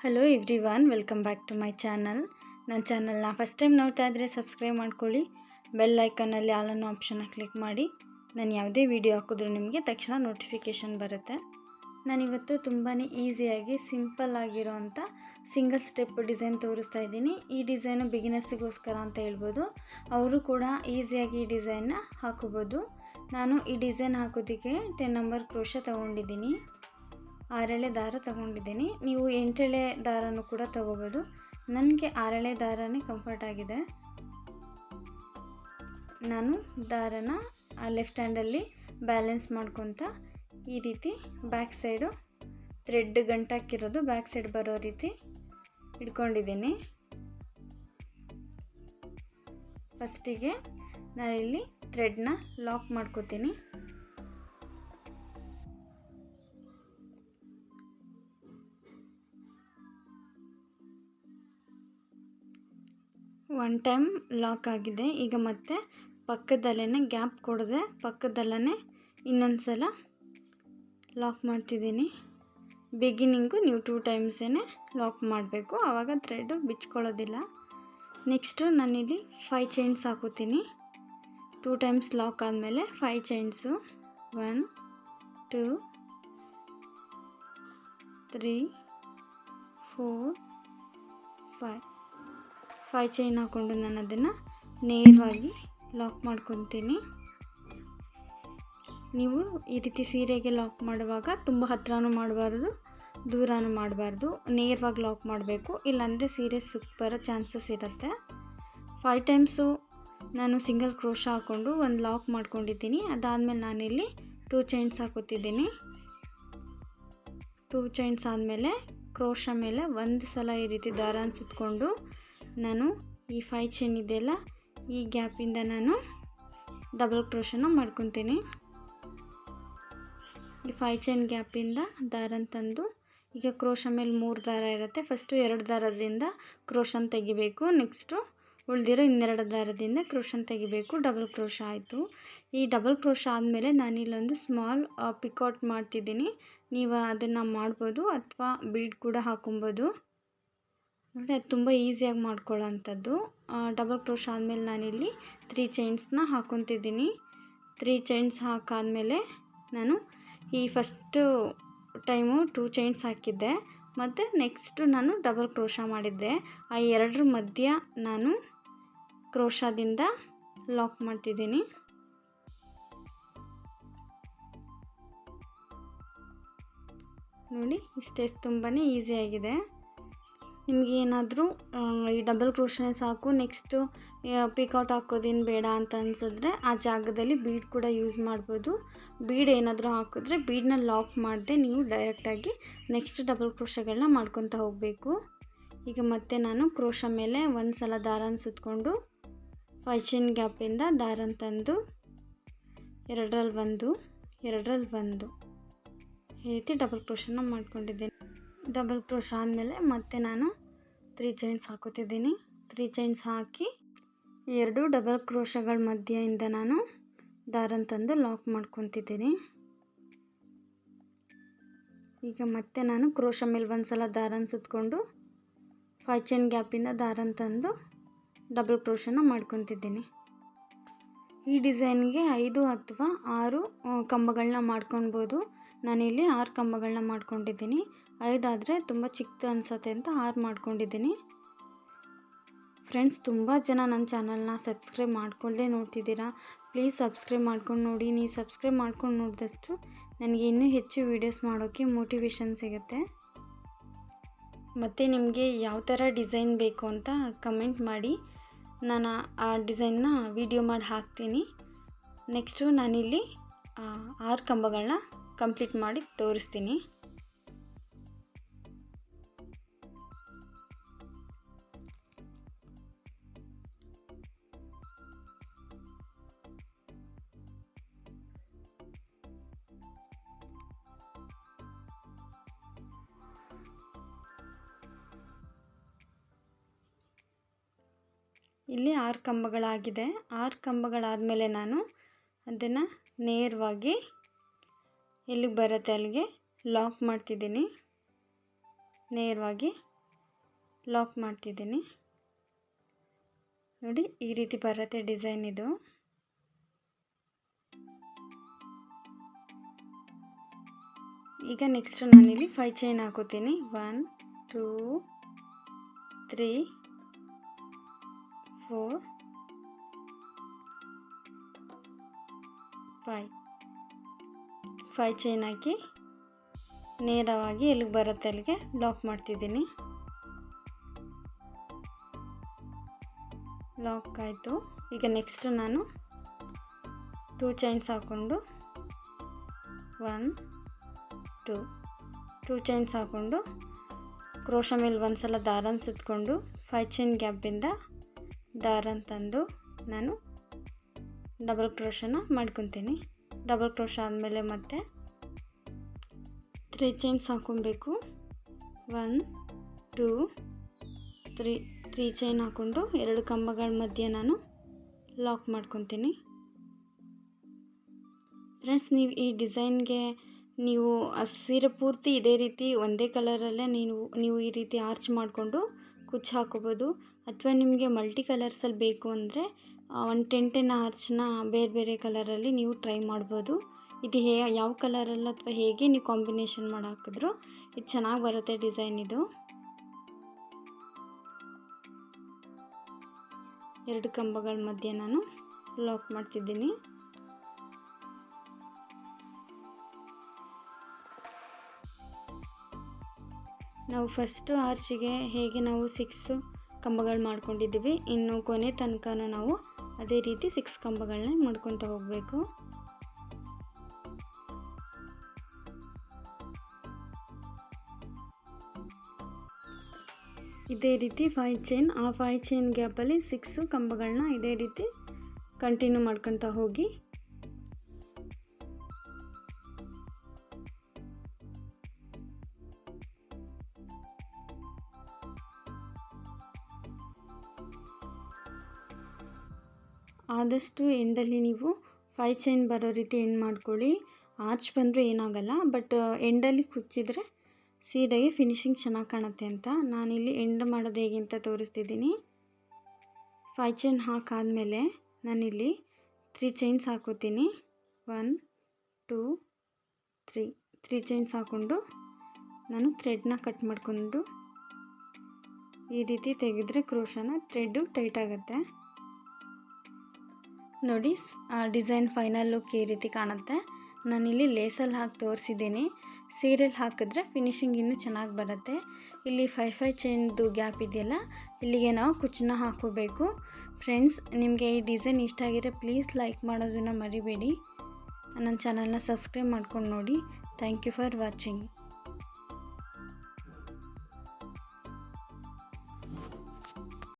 Hello everyone welcome back to my channel ನನ್ನ ಚಾನಲ್ನ first time ನೋಡ್ತಾ ಇದ್ದರೆ ಸಬ್ಸ್ಕ್ರೈಬ್ ಮಾಡ್ಕೊಳ್ಳಿ. ಬೆಲ್ ಐಕನಲ್ಲಿ ಆಲ್ ಅನ್ನೋ ಆಪ್ಷನ್ನ ಕ್ಲಿಕ್ ಮಾಡಿ. ನಾನು ಯಾವುದೇ ವಿಡಿಯೋ ಹಾಕಿದ್ರು ನಿಮಗೆ ತಕ್ಷಣ ನೋಟಿಫಿಕೇಷನ್ ಬರುತ್ತೆ. ನಾನಿವತ್ತು ತುಂಬಾ ಈಸಿಯಾಗಿ ಸಿಂಪಲ್ ಆಗಿರೋವಂಥ ಸಿಂಗಲ್ ಸ್ಟೆಪ್ ಡಿಸೈನ್ ತೋರಿಸ್ತಾ ಇದ್ದೀನಿ. ಈ ಡಿಸೈನು ಬಿಗಿನರ್ಸಿಗೋಸ್ಕರ ಅಂತ ಹೇಳ್ಬೋದು. ಅವರು ಕೂಡ ಈಸಿಯಾಗಿ ಈ ಡಿಸೈನ್ನ ಹಾಕೋಬೋದು ನಾನು ಈ ಡಿಸೈನ್ ಹಾಕೋದಕ್ಕೆ ಟೆನ್ ನಂಬರ್ ಕ್ರೋಶ ತೊಗೊಂಡಿದ್ದೀನಿ. ಆರೆಳೆ ದಾರ ತಗೊಂಡಿದ್ದೀನಿ. ನೀವು ಎಂಟೆಳೆ ದಾರನೂ ಕೂಡ ತಗೋಬೋದು. ನನಗೆ ಆರೆಳೆ ದಾರನೇ ಕಂಫರ್ಟ್ ಆಗಿದೆ. ನಾನು ದಾರನ ಲೆಫ್ಟ್ ಹ್ಯಾಂಡಲ್ಲಿ ಬ್ಯಾಲೆನ್ಸ್ ಮಾಡ್ಕೊತ ಈ ರೀತಿ ಬ್ಯಾಕ್ ಸೈಡು ಥ್ರೆಡ್ ಗಂಟಾಕಿರೋದು ಬ್ಯಾಕ್ ಸೈಡ್ ಬರೋ ರೀತಿ ಇಟ್ಕೊಂಡಿದ್ದೀನಿ ಫಸ್ಟಿಗೆ ನಾನಿಲ್ಲಿ ಥ್ರೆಡ್ನ ಲಾಕ್ ಮಾಡ್ಕೋತೀನಿ. ಒನ್ ಟೈಮ್ ಲಾಕ್ ಆಗಿದೆ. ಈಗ ಮತ್ತೆ ಪಕ್ಕದಲ್ಲೇ ಗ್ಯಾಪ್ ಕೊಡದೆ ಪಕ್ಕದಲ್ಲೇ ಇನ್ನೊಂದು ಸಲ ಲಾಕ್ ಮಾಡ್ತಿದ್ದೀನಿ. ಬಿಗಿನಿಂಗು ನೀವು ಟೂ ಟೈಮ್ಸೇ ಲಾಕ್ ಮಾಡಬೇಕು. ಆವಾಗ ಥ್ರೆಡ್ ಬಿಚ್ಕೊಳ್ಳೋದಿಲ್ಲ. ನೆಕ್ಸ್ಟು ನಾನಿಲ್ಲಿ ಫೈ ಚೈನ್ಸ್ ಹಾಕೋತೀನಿ ಟೂ ಟೈಮ್ಸ್ ಲಾಕ್ ಆದಮೇಲೆ five chains one two three four five five chain ಹಾಕ್ಕೊಂಡು ನಾನು ಅದನ್ನು ನೇರವಾಗಿ ಲಾಕ್ ಮಾಡ್ಕೊತೀನಿ. ನೀವು ಈ ರೀತಿ ಸೀರೆಗೆ ಲಾಕ್ ಮಾಡುವಾಗ ತುಂಬ ಹತ್ರನೂ ಮಾಡಬಾರ್ದು, ದೂರನೂ ಮಾಡಬಾರ್ದು. ನೇರವಾಗಿ ಲಾಕ್ ಮಾಡಬೇಕು, ಇಲ್ಲಾಂದರೆ ಸೀರೆ ಸೂಪರ ಚಾನ್ಸಸ್ ಇರುತ್ತೆ. ಫೈವ್ ಟೈಮ್ಸು ನಾನು ಸಿಂಗಲ್ ಕ್ರೋಶ ಹಾಕ್ಕೊಂಡು ಒಂದು ಲಾಕ್ ಮಾಡ್ಕೊಂಡಿದ್ದೀನಿ. ಅದಾದಮೇಲೆ ನಾನಿಲ್ಲಿ ಟೂ ಚೈನ್ಸ್ ಹಾಕೋತಿದ್ದೀನಿ ಟೂ ಚೈನ್ಸ್ ಆದಮೇಲೆ ಕ್ರೋಶ ಮೇಲೆ ಒಂದು ಸಲ ಈ ರೀತಿ ದಾರ ಸುತ್ಕೊಂಡು ನಾನು ಈ ಫೈ ಚೈನ್ ಇದೆಯಲ್ಲ, ಈ ಗ್ಯಾಪಿಂದ ನಾನು ಡಬಲ್ ಕ್ರೋಶನ ಮಾಡ್ಕೊತೀನಿ. ಈ ಫೈ ಚೈನ್ ಗ್ಯಾಪಿಂದ ದಾರನ ತಂದು, ಈಗ ಕ್ರೋಶ ಮೇಲೆ ಮೂರು ದಾರ ಇರುತ್ತೆ. ಫಸ್ಟು ಎರಡು ದಾರದಿಂದ ಕ್ರೋಶನ್ ತೆಗಿಬೇಕು. ನೆಕ್ಸ್ಟು ಉಳಿದಿರೋ ಇನ್ನೆರಡು ದಾರದಿಂದ ಕ್ರೋಶನ್ ತೆಗಿಬೇಕು. ಡಬಲ್ ಕ್ರೋಶ ಆಯಿತು. ಈ ಡಬಲ್ ಕ್ರೋಶ ಆದಮೇಲೆ ನಾನಿಲ್ಲೊಂದು ಸ್ಮಾಲ್ ಪಿಕೌಟ್ ಮಾಡ್ತಿದ್ದೀನಿ. ನೀವು ಅದನ್ನು ಮಾಡ್ಬೋದು ಅಥವಾ ಬೀಡ್ ಕೂಡ ಹಾಕೊಬೋದು. ನೋಡಿ ಅದು ತುಂಬ ಈಸಿಯಾಗಿ ಮಾಡ್ಕೊಳ್ಳೋಂಥದ್ದು ಡಬಲ್ ಕ್ರೋಶ್ ಆದಮೇಲೆ ನಾನಿಲ್ಲಿ ತ್ರೀ ಚೈನ್ಸ್ನ ಹಾಕೊತಿದ್ದೀನಿ. ತ್ರೀ ಚೈನ್ಸ್ ಹಾಕಾದಮೇಲೆ ನಾನು ಈ ಫಸ್ಟು ಟೈಮು ಟೂ ಚೈನ್ಸ್ ಹಾಕಿದ್ದೆ. ಮತ್ತು ನೆಕ್ಸ್ಟು ನಾನು ಡಬಲ್ ಕ್ರೋಶ ಮಾಡಿದ್ದೆ. ಆ ಎರಡರ ಮಧ್ಯ ನಾನು ಕ್ರೋಶದಿಂದ ಲಾಕ್ ಮಾಡ್ತಿದ್ದೀನಿ. ನೋಡಿ, ಇಷ್ಟೇ ತುಂಬಾ ಈಸಿಯಾಗಿದೆ ನಿಮಗೆ ಏನಾದರೂ ಈ ಡಬಲ್ ಕ್ರೋಶನೇ ಸಾಕು ನೆಕ್ಸ್ಟು ಪಿಕೌಟ್ ಹಾಕೋದೇನು ಬೇಡ ಅಂತ ಅನ್ಸಿದ್ರೆ ಆ ಜಾಗದಲ್ಲಿ ಬೀಡ್ ಕೂಡ ಯೂಸ್ ಮಾಡ್ಬೋದು. ಬೀಡ್ ಏನಾದರೂ ಹಾಕಿದ್ರೆ ಬೀಡನ್ನ ಲಾಕ್ ಮಾಡದೆ ನೀವು ಡೈರೆಕ್ಟಾಗಿ ನೆಕ್ಸ್ಟ್ ಡಬಲ್ ಕ್ರೋಷಗಳನ್ನ ಮಾಡ್ಕೊತ ಹೋಗಬೇಕು. ಈಗ ಮತ್ತೆ ನಾನು ಕ್ರೋಷ ಮೇಲೆ ಒಂದು ಸಲ ದಾರನ ಸುತ್ತಕೊಂಡು ಫೈಚಿನ್ ಗ್ಯಾಪಿಂದ ದಾರನ ತಂದು ಎರಡರಲ್ಲಿ ಒಂದು ಎರಡರಲ್ಲಿ ಒಂದು ಈ ರೀತಿ ಡಬಲ್ ಕ್ರೋಶನ ಮಾಡ್ಕೊಂಡಿದ್ದೀನಿ. ಡಬಲ್ ಕ್ರೋಶ ಆದಮೇಲೆ ಮತ್ತೆ ನಾನು ತ್ರೀ ಚೈನ್ಸ್ ಹಾಕೋತಿದ್ದೀನಿ. ತ್ರೀ ಚೈನ್ಸ್ ಹಾಕಿ ಎರಡು ಡಬಲ್ ಕ್ರೋಶಗಳ ಮಧ್ಯೆಯಿಂದ ನಾನು ದಾರನ ತಂದು ಲಾಕ್ ಮಾಡ್ಕೊತಿದ್ದೀನಿ. ಈಗ ಮತ್ತೆ ನಾನು ಕ್ರೋಶ ಮೇಲೆ ಒಂದು ಸಲ ದಾರನ ಸುತ್ತಕೊಂಡು ಫೈ ಚೈನ್ ಗ್ಯಾಪಿಂದ ದಾರನ ತಂದು ಡಬಲ್ ಕ್ರೋಶನ ಮಾಡ್ಕೊತಿದ್ದೀನಿ. ಈ ಡಿಸೈನ್ಗೆ ಐದು ಅಥವಾ ಆರು ಕಂಬಗಳನ್ನ ಮಾಡ್ಕೊಳ್ಬೋದು ನಾನಿಲ್ಲಿ ಆರು ಕಂಬಗಳನ್ನ ಮಾಡ್ಕೊಂಡಿದ್ದೀನಿ. ಐದಾದರೆ ತುಂಬ ಚಿಕ್ಕದು ಅನಿಸತ್ತೆ ಅಂತ ಆರು ಮಾಡ್ಕೊಂಡಿದ್ದೀನಿ. ಫ್ರೆಂಡ್ಸ್, ತುಂಬ ಜನ ನನ್ನ ಚಾನಲ್ನ ಸಬ್ಸ್ಕ್ರೈಬ್ ಮಾಡ್ಕೊಳ್ಳದೆ ನೋಡ್ತಿದ್ದೀರಾ? ಪ್ಲೀಸ್ ಸಬ್ಸ್ಕ್ರೈಬ್ ಮಾಡ್ಕೊಂಡು ನೋಡಿ. ನೀವು ಸಬ್ಸ್ಕ್ರೈಬ್ ಮಾಡ್ಕೊಂಡು ನೋಡಿದಷ್ಟು ನನಗೆ ಇನ್ನೂ ಹೆಚ್ಚು ವೀಡಿಯೋಸ್ ಮಾಡೋಕ್ಕೆ ಮೋಟಿವೇಶನ್ ಸಿಗುತ್ತೆ. ಮತ್ತು ನಿಮಗೆ ಯಾವ ಥರ ಡಿಸೈನ್ ಬೇಕು ಅಂತ ಕಮೆಂಟ್ ಮಾಡಿ. ನಾನು ಆ ಡಿಸೈನ್ನ ವಿಡಿಯೋ ಮಾಡಿ ಹಾಕ್ತೀನಿ. ನೆಕ್ಸ್ಟು ನಾನಿಲ್ಲಿ ಆರು ಕಂಬಗಳನ್ನ ಕಂಪ್ಲೀಟ್ ಮಾಡಿ ತೋರಿಸ್ತೀನಿ. ಇಲ್ಲಿ ಆರು ಕಂಬಗಳಾಗಿದೆ. ಆರು ಕಂಬಗಳಾದಮೇಲೆ ನಾನು ಅದನ್ನು ನೇರವಾಗಿ ಎಲ್ಲಿಗೆ ಬರುತ್ತೆ, ಅಲ್ಲಿಗೆ ಲಾಕ್ ಮಾಡ್ತಿದ್ದೀನಿ. ನೇರವಾಗಿ ಲಾಕ್ ಮಾಡ್ತಿದ್ದೀನಿ. ನೋಡಿ, ಈ ರೀತಿ ಬರುತ್ತೆ ಡಿಸೈನ್ ಇದು. ಈಗ ನೆಕ್ಸ್ಟ್ ನಾನಿಲ್ಲಿ ಫೈ ಚೈನ್ ಹಾಕೋತೀನಿ. One, two, three four five five chain ಹಾಕಿ ನೇರವಾಗಿ ಎಲ್ಲಿಗೆ ಬರುತ್ತೆ ಅಲ್ಲಿಗೆ. ಲಾಕ್ ಮಾಡ್ತಿದ್ದೀನಿ. ಲಾಕ್ ಆಯಿತು. ಈಗ ನೆಕ್ಸ್ಟ್ ನಾನು ಟೂ ಚೈನ್ಸ್ ಹಾಕ್ಕೊಂಡು ಒನ್ ಟೂ ಟೂ ಚೈನ್ಸ್ ಹಾಕ್ಕೊಂಡು ಕ್ರೋಶ ಮೇಲೆ ಒಂದು ಸಲ ದಾರನ ಸುತ್ತಕೊಂಡು ಫೈ ಚೈನ್ ಗ್ಯಾಪಿಂದ ದಾರನ ತಂದು ನಾನು ಡಬಲ್ ಕ್ರೋಶನ ಮಾಡ್ಕೊತೀನಿ. ಡಬಲ್ ಕ್ರೋಶ ಆದಮೇಲೆ ಮತ್ತೆ three chains ಹಾಕೊಬೇಕು one two three three chain ಹಾಕ್ಕೊಂಡು ಎರಡು ಕಂಬಗಳ ಮಧ್ಯೆ ನಾನು ಲಾಕ್ ಮಾಡ್ಕೊತೀನಿ. ಫ್ರೆಂಡ್ಸ್ ನೀವು ಈ ಡಿಸೈನ್ಗೆ ನೀವು ಸೀರೆ ಪೂರ್ತಿ ಇದೇ ರೀತಿ ಒಂದೇ ಕಲರಲ್ಲೇ ನೀವು ನೀವು ಈ ರೀತಿ ಆರ್ಚ್ ಮಾಡಿಕೊಂಡು ಕುಚ್ಚು ಹಾಕೋಬೋದು ಅಥವಾ ನಿಮಗೆ ಮಲ್ಟಿ ಕಲರ್ಸಲ್ಲಿ ಬೇಕು ಅಂದರೆ ಒಂದು ಟೆನ್ ಟೆನ್ ಆರ್ಚ್ನ ಬೇರೆ ಬೇರೆ ಕಲರಲ್ಲಿ ನೀವು ಟ್ರೈ ಮಾಡ್ಬೋದು. ಇದು ಹೇ, ಯಾವ ಕಲರಲ್ಲಿ ಅಥವಾ ಹೇಗೆ ನೀವು ಕಾಂಬಿನೇಷನ್ ಮಾಡಿ ಹಾಕಿದ್ರು ಇದು ಚೆನ್ನಾಗಿ ಬರುತ್ತೆ ಡಿಸೈನ್ ಇದು. ಎರಡು ಕಂಬಗಳ ಮಧ್ಯೆ ನಾನು ಲಾಕ್ ಮಾಡ್ತಿದ್ದೀನಿ. ನಾವು ಫಸ್ಟು ಆರ್ಚಿಗೆ ಹೇಗೆ ನಾವು ಸಿಕ್ಸ್ ಕಂಬಗಳು ಮಾಡ್ಕೊಂಡಿದ್ದೀವಿ, ಇನ್ನು ಕೊನೆ ತನಕ ನಾವು ಅದೇ ರೀತಿ ಸಿಕ್ಸ್ ಕಂಬಗಳನ್ನ ಮಾಡ್ಕೊತ ಹೋಗಬೇಕು. ಇದೇ ರೀತಿ ಫೈ ಚೈನ್ ಆ ಫೈ ಚೈನ್ ಗ್ಯಾಪಲ್ಲಿ ಸಿಕ್ಸ್ ಕಂಬಗಳನ್ನ ಇದೇ ರೀತಿ ಕಂಟಿನ್ಯೂ ಮಾಡ್ಕೊತ ಹೋಗಿ ಆದಷ್ಟು ಎಂಡಲ್ಲಿ ನೀವು ಫೈ ಚೈನ್ ಬರೋ ರೀತಿ ಎಂಡ್ ಮಾಡ್ಕೊಳ್ಳಿ. ಆರ್ಚ್ ಬಂದರೂ ಏನಾಗಲ್ಲ ಬಟ್ ಎಂಡಲ್ಲಿ ಕುಚ್ಚಿದ್ರೆ ಸೀರೆಗೆ ಫಿನಿಶಿಂಗ್ ಚೆನ್ನಾಗಿ ಕಾಣುತ್ತೆ ಅಂತ. ನಾನಿಲ್ಲಿ ಎಂಡ್ ಮಾಡೋದು ಹೇಗೆ ಅಂತ ತೋರಿಸ್ತಿದ್ದೀನಿ. ಫೈ ಚೈನ್ ಹಾಕಾದಮೇಲೆ ನಾನಿಲ್ಲಿ ತ್ರೀ ಚೈನ್ಸ್ ಹಾಕೋತೀನಿ. One two three three chains ಹಾಕ್ಕೊಂಡು ನಾನು ಥ್ರೆಡ್ನ ಕಟ್ ಮಾಡಿಕೊಂಡು ಈ ರೀತಿ ತೆಗೆದ್ರೆ ಕ್ರೋಶನ ಥ್ರೆಡ್ಡು ಟೈಟ್ ಆಗುತ್ತೆ. ನೋಡಿ ಡಿಸೈನ್ ಫೈನಲ್ ಲುಕ್ ಈ ರೀತಿ ಕಾಣುತ್ತೆ. ನಾನಿಲ್ಲಿ ಲೇಸಲ್ಲಿ ಹಾಕಿ ತೋರಿಸಿದ್ದೀನಿ. ಸೀರೆಯಲ್ಲಿ ಹಾಕಿದ್ರೆ ಫಿನಿಶಿಂಗ್ ಇನ್ನೂ ಚೆನ್ನಾಗಿ ಬರುತ್ತೆ. ಇಲ್ಲಿ ಫೈ ಫೈ ಚೈನ್ದು ಗ್ಯಾಪ್ ಇದೆಯಲ್ಲ, ಇಲ್ಲಿಗೆ ನಾವು ಕುಚ್ಚನ್ನ ಹಾಕೋಬೇಕು ಫ್ರೆಂಡ್ಸ್ ನಿಮಗೆ ಈ ಡಿಸೈನ್ ಇಷ್ಟ ಆಗಿದ್ರೆ ಪ್ಲೀಸ್ ಲೈಕ್ ಮಾಡೋದನ್ನು ಮರಿಬೇಡಿ. ನನ್ನ ಚಾನಲ್ನ ಸಬ್ಸ್ಕ್ರೈಬ್ ಮಾಡ್ಕೊಂಡು ನೋಡಿ. Thank you for watching